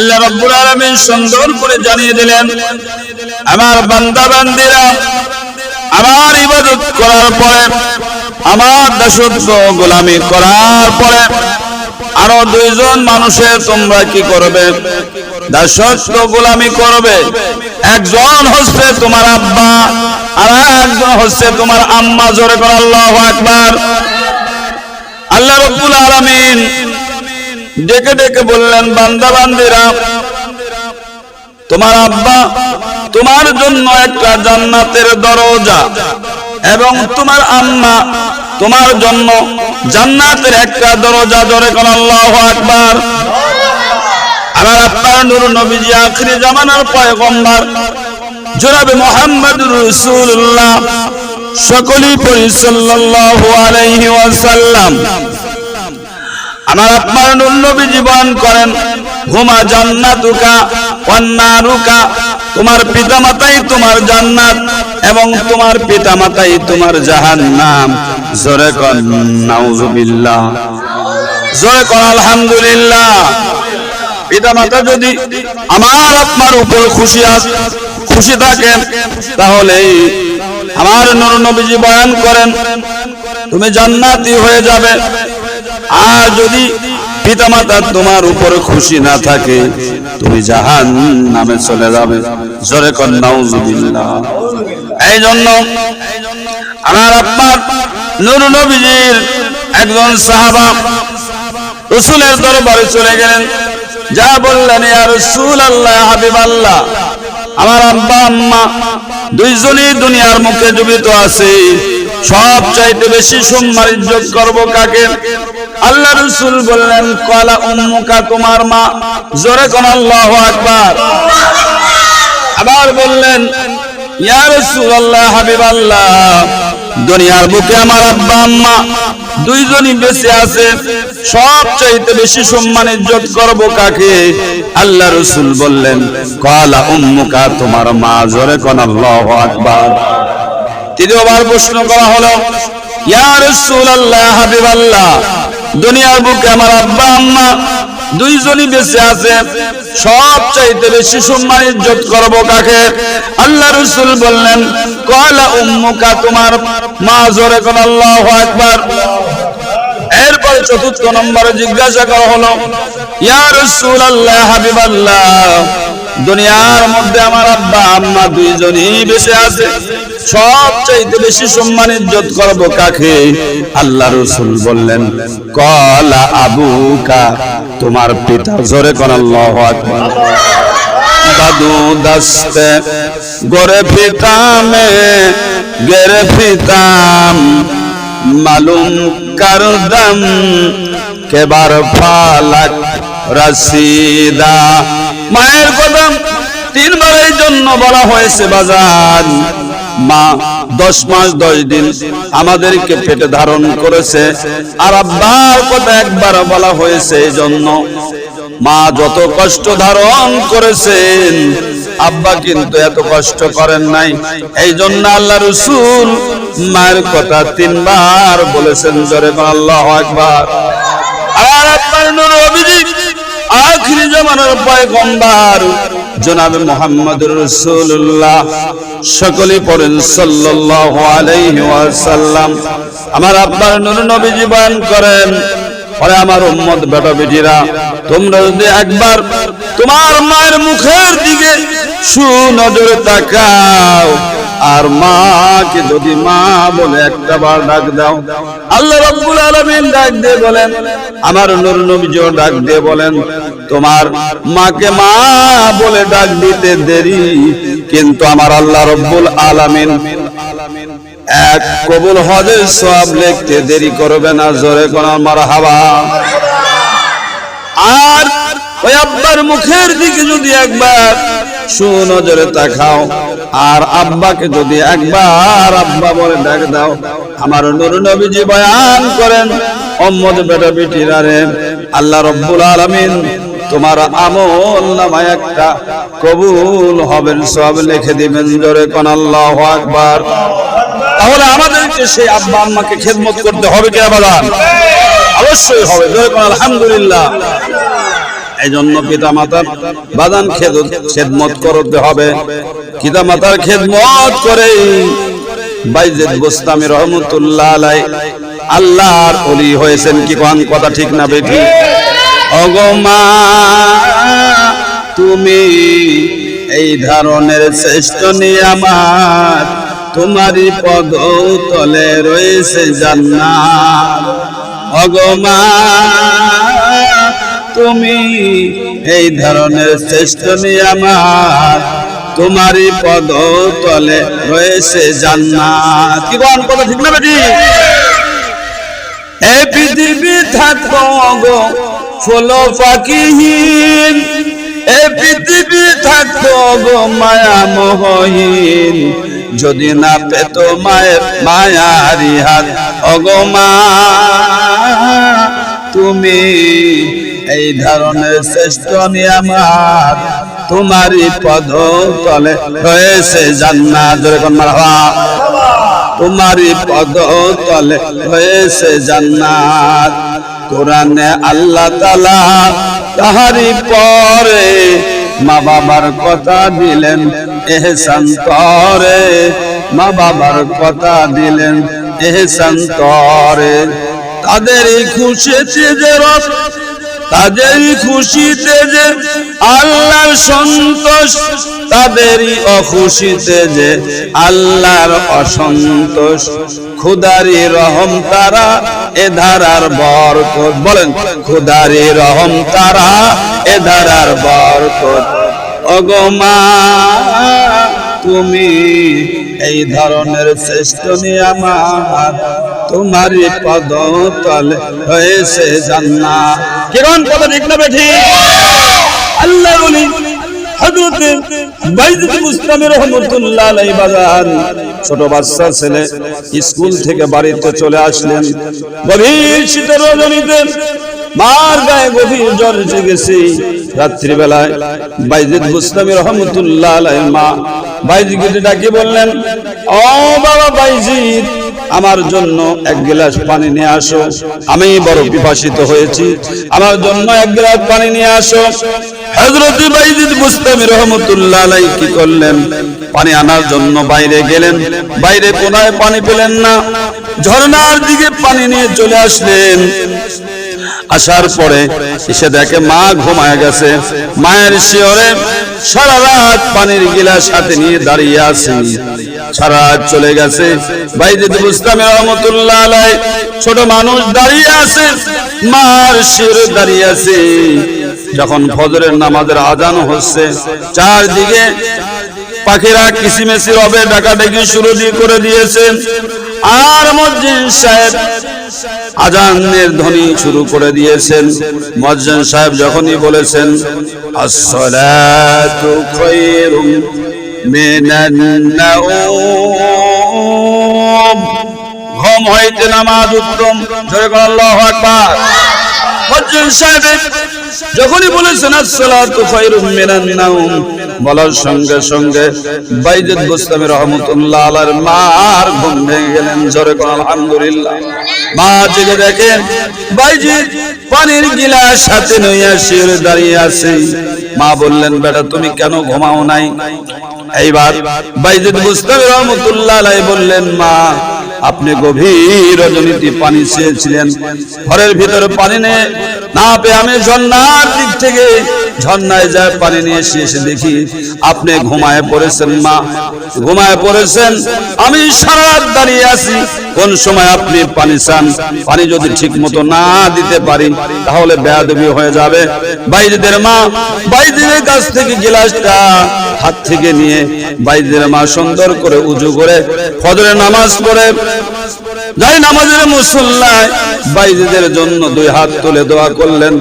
আল্লাহ রব্বুল আলামিন সুন্দর করে জানিয়ে দিলেন, আমার বান্দা বান্দিরা আমার ইবাদত করার পরে, আমার দাসত্ব গোলামি করার পরে, আরও দুইজন মানুষের তোমরা কি করবে? দাসত্ব গোলামি করবে। একজন হচ্ছে তোমার আব্বা, আর একজন হচ্ছে তোমার আম্মা। জোরে কর আল্লাহ আকবার। আল্লাহ রব্বুল আলামিন ডেকে ডেকে বললেন, বান্দা, বান্দিরা, তোমার আব্বা তোমার জন্য একটা জান্নাতের দরজা এবং তোমার আম্মা তোমার জন্য জান্নাতের একটা দরজা জোরে কোন আল্লাহ আকবার। আমার আপনার নূর নবীজি আখরি জামানার পয়গম্বর জনাবে মোহাম্মদ রাসূলুল্লাহ, সকলেই পড়ি সাল্লাল্লাহু আলাইহি ওয়াসাল্লাম। আমার আপনার নবী জীবন করেন। হুমা জান্নাতুকা, ওয়ান্নারুকা, তোমার পিতামাতাই তোমার জান্নাত এবং তোমার পিতামাতাই তোমার জাহান্নাম। জোরে কর নাউজুবিল্লাহ। জোরে কর আলহামদুলিল্লাহ। পিতামাতা যদি আমার আপনার উপর খুশি আস, খুশি থাকেন তাহলে আমার নবীজি বয়ান করেন। তুমি জান্নাতি হয়ে যাবে। আর যদি পিতা পিতামাতা তোমার উপরে খুশি না থাকে, তুমি জাহান নামে চলে যাবে। জোরে কর নাউজুবিল্লাহ। এই জন্য আমার আপনার নূর নবীজির একজন সাহাবা রসুলের দরবারে চলে গেলেন। যা বললেন, ইয়া রসুল আল্লাহ হাবিব আল্লাহ আমার আব্বা, আম্মা, দুইজনই দুনিয়ার মুখে জীবিত আছে। সব চাইতে বেশি সম্মান ইজ্জত করব কাকে? আল্লাহ রসুল বললেন, কলা উম্মুকা, তোমার মা। জোরে কোন আল্লাহ আকবার। আবার বললেন, ইয়া রাসূলুল্লাহ, হাবিবাল্লাহ, দুনিয়ার বুকে আমার আব্বা, আম্মা, দুইজনই বেঁচে আছে। সব চাইতে বেশি সম্মান ইজ্জত করব কাকে? আল্লাহ রসুল বললেন, কলা উম্মুকা, তোমার মা। জোরে কোন আল্লাহ আকবার। তৃতীয়বার প্রশ্ন করা হলো দুনিয়ার বুকে আমার আব্বা, আম্মা, দুইজনই বেঁচে আছে সব চাইতে বেশি সম্মান ইজ্জত কাকে? আল্লাহ রসুল বললেন কলা উম্মুকা, তোমার মা জোরে আল্লাহ আকবার। এরপর চতুর্থ নম্বরে জিজ্ঞাসা করা হলো, ইয়া রাসূলুল্লাহ আল্লাহ হাবিবাল্লাহ, দুনিয়ার মধ্যে আমার আব্বা, আম্মা দুইজনই বেঁচে আছে? সব চাইতে বেশি সম্মান ইজ্জত করব কাকে? আল্লাহ রসুল বললেন, কলা আবুকা, তোমার পিতা জোরে কোন আল্লাহ দাদু দস্তে, গোরে পিতামে গেরে পিতাম মালুম করদম কেবার ফালাক রসিদা মায়ের কদম তিনবারের জন্য বলা হয়েছে বাজার মা দশ মাস দশ দিন আমাদেরকে পেটে ধারণ করেছে। আর আব্বার কথা একবার বলা হয়েছে এই জন্য। মা যত কষ্ট ধারণ করেছেন, আব্বা কিন্তু এত কষ্ট করেন নাই। এই জন্য আল্লাহ রসুল মায়ের কথা তিনবার বলেছেন, জরে আল্লাহ একবার আর নূর অভিজিৎ আখিরি জামানার পয়গম্বর জনাবে মুহাম্মদুর রাসূলুল্লাহ, সকলে পড়েন সাল্লাল্লাহু আলাইহি ওয়াসাল্লাম। আমার আপনার নূর নবী জীবন করেন পরে আমার উম্মত বেটা বেটিরা, তোমরা যদি একবার তোমার মায়ের মুখের দিকে সুনজরে তাকাও আর মাকে যদি মা বলে একটা বার ডাক দাও, আল্লাহ রাব্বুল আলামিন ডাক দিয়ে বলেন, আমার নূর নবীজিও ডাক দিয়ে বলেন, তোমার মাকে মা বলে ডাক দিতে দেরি, কিন্তু আমার আল্লাহ রব্বুল আলামিন এক কবুল হজের সব লিখতে দেরি করবে না, জোরে কোন মারহাবা। আর ওই আব্বার মুখের দিকে যদি একবার সুনজরে তাকাও। আর আব্বাকে যদি একবার আব্বা বলে ডাক দাও, আমার নুর নবীজি বয়ান করেন অম্মদ বেটা বেটিরা রে, আল্লাহ রব্বুল আলামিন তোমার আমল নামায় একটা কবুল হবেন, সব লিখে দিবেন জোরে কোন আল্লাহ আকবার। তাহলে আমাদেরকে সেই আব্বা আম্মাকে খেদমত করতে হবে কে আবাদান অবশ্যই হবে, জোরে কোন আলহামদুলিল্লাহ। এই জন্য পিতা মাতার বাদান খেদ খেদমত করতে হবে। পিতা মাতার খেদমত করে বাইজেদ গোস্তামি রহমতুল্লাহ আলাই আল্লাহর অলি হয়েছেন কি কোন কথা ঠিক না বেঠি? অগমা তুমি এই ধরনের শ্রেষ্ঠ নিয়ামাত তোমারই পদ তলে রয়েছে জান্নাত। অগমা তুমি এই ধরনের শ্রেষ্ঠ নিয়ামাত তোমারই পদ তলে রয়েছে জান্নাত। কি বল কথা ঠিক না বেটি? এই পৃথিবী থাকো গো ফুল পাখিহীন। এই পৃথিবী থাকতো গো, মায়া মোহহীন। যদি না পেত মায়ের মায়ারি হাত অগমা, তুমি এই ধরনের শ্রেষ্ঠ নিয়ামাত তোমারই পদ তলে রয়েছে জান্নাত। কোন মারহাবা তোমারই পদ তলে রয়েছে জান্নাত। কোরআনে আল্লাহ তালা তাহারি পরে মা বাবার কথা দিলেন, এহসান তরে মা বাবার কথা দিলেন, এহসান তরে তাদেরই খুশিতে যে রস তাদেরই খুশিতে যে আল্লাহর সন্তোষ তাদেরই অখুশিতে যে আল্লাহর অসন্তোষ খুদারি রহম তারা এ ধারার বরকত। বলেন, খুদারি রহম তারা এ ধারার বরকত। অগমা তুমি এই ধরনের শ্রেষ্ঠ নিয়ামাত। তোমারই পদ তলে হয়েছে জান্নাত। কিরণ পদ ঠিক বেঠি। আল্লাহ বলি, হযরতে বাইজিদ বাজার, ছোট বাচ্চা ছেলে, স্কুল থেকে বাড়িতে চলে আসলেন। গভীর শীতের রজনীতে মার গায়ে গভীর জ্বর এসে গেছে রাত্রিবেলায় বাইজিদ মুস্তামি রহমাতুল্লাহ আলাইহি মা বাইজিদকে ডাকি বললেন, ও বাবা বাইজিদ আমার জন্য এক গ্লাস পানি নিয়ে আসো। আমি বড় পিপাসিত হয়েছি। আমার জন্য এক গ্লাস পানি নিয়ে আসো। পানি আনার জন্য বাইরে গেলেন। বাইরে পানি পেলেন না। দিকে পানি নিয়ে চলে আসলেন। আসার পরে এসে দেখে মা ঘুমায় গেছে। মায়ের শিওরে সারা রাত পানির গিলাস হাতে নিয়ে দাঁড়িয়ে আছে রাত চলে গেছে। ছোট মানুষ দাঁড়িয়ে আছে, মার শিওরে দাঁড়িয়ে আছে। যখন ফজরের নামাজের আজান হচ্ছে, চারদিকে পাখিরা কিসিমেসি রবে ডাকাডাকি শুরু দিয়ে করে দিয়েছে। আর মসজিদ সাহেব আজানের ধ্বনি শুরু করে দিয়েছেন। মজ্জান সাহেব যখনই বলেছেন, আসসালাতু খায়রুম মিনান নাওম ঘুম হইতে নামাজ উত্তম। জয় করে আল্লাহু আকবার। মজ্জান সাহেব যখনই বলেছেন, আসসালাতু খায়রুম মিনান নাওম বলার সঙ্গে সঙ্গে বাইজিদ গোস্তামি রহমতুল্লাহ আলার মার ঘুম ভেঙে গেলেন। জোরে কোন আলহামদুলিল্লাহ। মা জেগে দেখেন, বাইজিদ পানির গিলাস হাতে নইয়া শিরে দাঁড়িয়ে আছে। মা বললেন, বেটা, তুমি কেন ঘুমাও নাই? এইবার বাইজিদ মুস্তাফা রহমতুল্লাহ বললেন মা আপনি গভীর রজনীতি পানি চেয়েছিলেন। ঘরের ভিতরে পানি নেই। না পেয়ে আমি ঝর্ণার দিক থেকে ঝর্ণায় যায় পানি নিয়ে এসে এসে দেখি আপনি ঘুমায় পড়েছেন, মা। ঘুমায় পড়েছেন। আমি সারা রাত দাঁড়িয়ে আছি। কোন সময় আপনি পানি চান? পানি যদি ঠিক মতো না দিতে পারি, তাহলে বেয়াদবি হয়ে যাবে। বাইরেদের মা বাইরেদের কাছ থেকে গিলাসটা হাত থেকে নিয়ে বাইরেদের মা সুন্দর করে উজু করে ফজরের নামাজ পড়ে। যাই নামাজের মুসল্লায় বাইজিদের জন্য দুই হাত তুলে দোয়া করলেন।